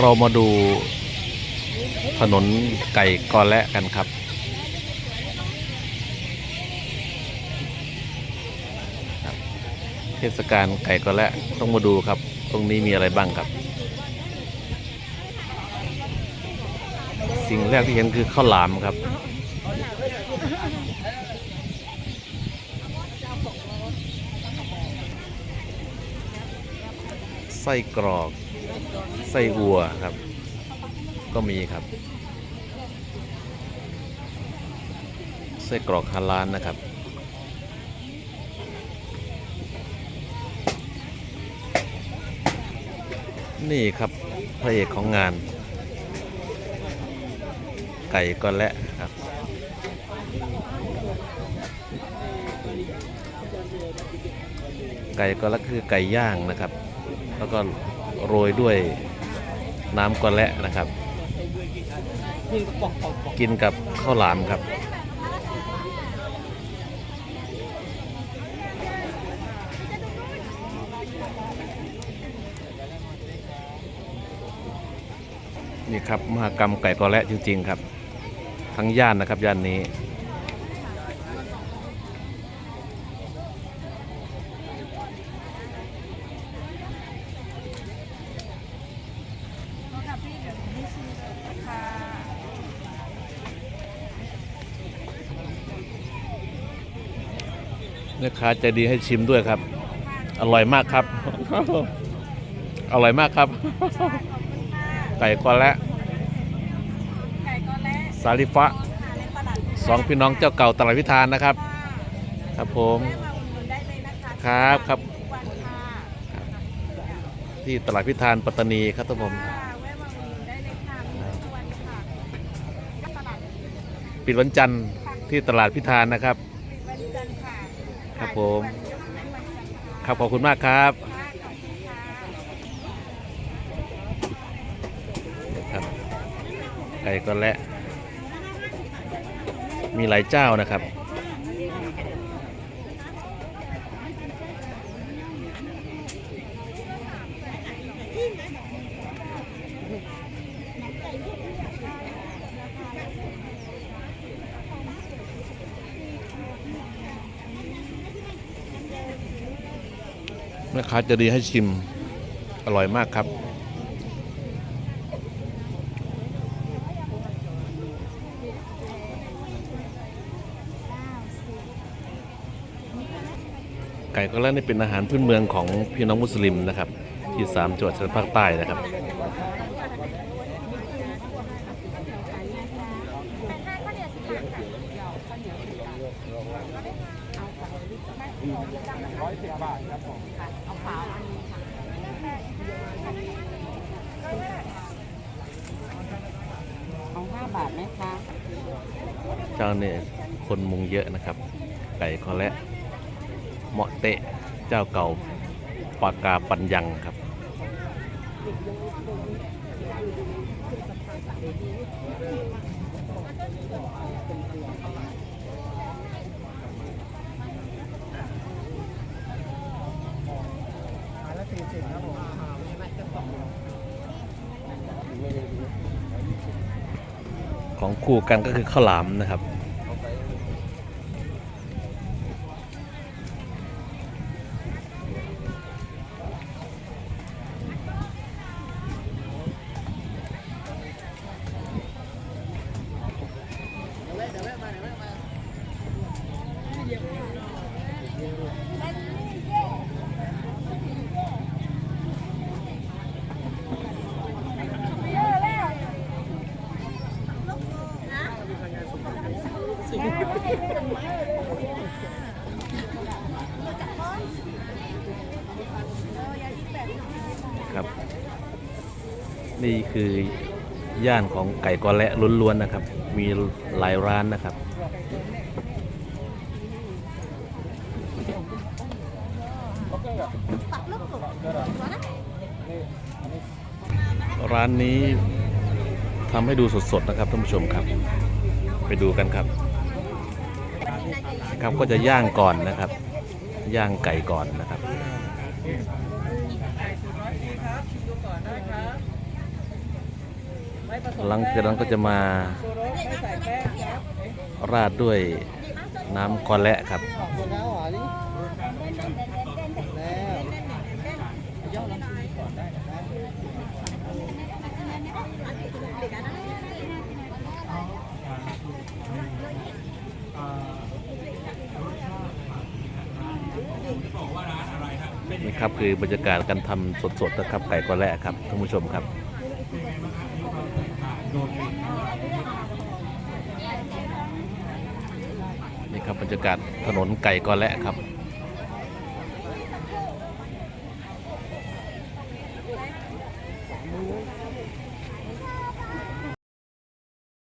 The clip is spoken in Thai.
เรามาดูถนนไก่กอและกันครับ เทศกาลไก่กอและต้องมาดูครับ ตรงนี้มีอะไรบ้างครับ สิ่งแรกที่เห็นคือข้าวหลามครับไส้กรอก ไส้วัวครับ ก็มีครับไส้กรอกฮาลานนะครับ นี่ครับพระเอกของงาน ไก่ก็และครับไก่ก็และคือไก่ย่างนะครับ แล้วก็ โรยด้วยน้ำกอและนะครับ กินกับข้าวหลามครับ นี่ครับมหากรรมไก่กอและจริง ๆ ครับ ทั้งย่านนะครับย่านนี้ ค่ะพี่เดี๋ยวหนูให้ชิมเลยค่ะ แม่ค้าใจดีให้ชิมด้วยครับ อร่อยมากครับ อร่อยมากครับ ไก่กอและไก่ก็และสาลิฟะหาในตลาดสองพี่น้องเจ้าเก่าตลาดพิธานนะครับค่ะครับผมแวะมาอุดหนุนได้เลยนะคะครับครับทุกวันค่ะที่ตลาดพิธานปัตตานีครับท่านผมค่ะแวะมาอุดหนุนได้เลยค่ะมีทุกวันค่ะตลาดปิดวันจันทร์ที่ตลาดพิธานนะครับ ปิดวันจันทร์ค่ะ ครับผมขายทุกวันยกเว้นวันจันทร์ค่ะครับขอบคุณมากครับครับไก่ก็และ มีหลายเจ้านะครับ แม่ค้าจะดีให้ชิม อร่อยมากครับ ไก่ก็แล้วนี่เป็นอาหารพื้นเมืองของพี่น้องมุสลิมนะครับ ที่สามจังหวัดชายภาคใต้นะครับเร้อยสิบบาทครับผมเอาขาวอันนี้ค่ะเอาห้าบาทไหมคะเจ้าเนี่ยคนมุงเยอะนะครับ ไก่คอและเหมาะเตะเจ้าเก่าปากกาปัญญังครับ ของคู่กันก็คือข้าวหลามนะครับ ครับ นี่คือย่านของไก่กอและล้วนๆนะครับ มีหลายร้านนะครับ ร้านนี้ทำให้ดูสดๆนะครับท่านผู้ชมครับ ไปดูกันครับ ครับ ก็จะย่างก่อนนะครับ ย่างไก่ก่อนนะครับหลังจากนั้นก็จะมาราดด้วยน้ำกอและครับ ขอบคุณนะหวานี่แล้วย่อลองชิมก่อนได้นะครับ นี่ครับคือบรรยากาศการทำสดๆนะครับไก่กอแระครับท่านผู้ชมครับนี่ครับบรรยากาศถนนไก่กอแระครับ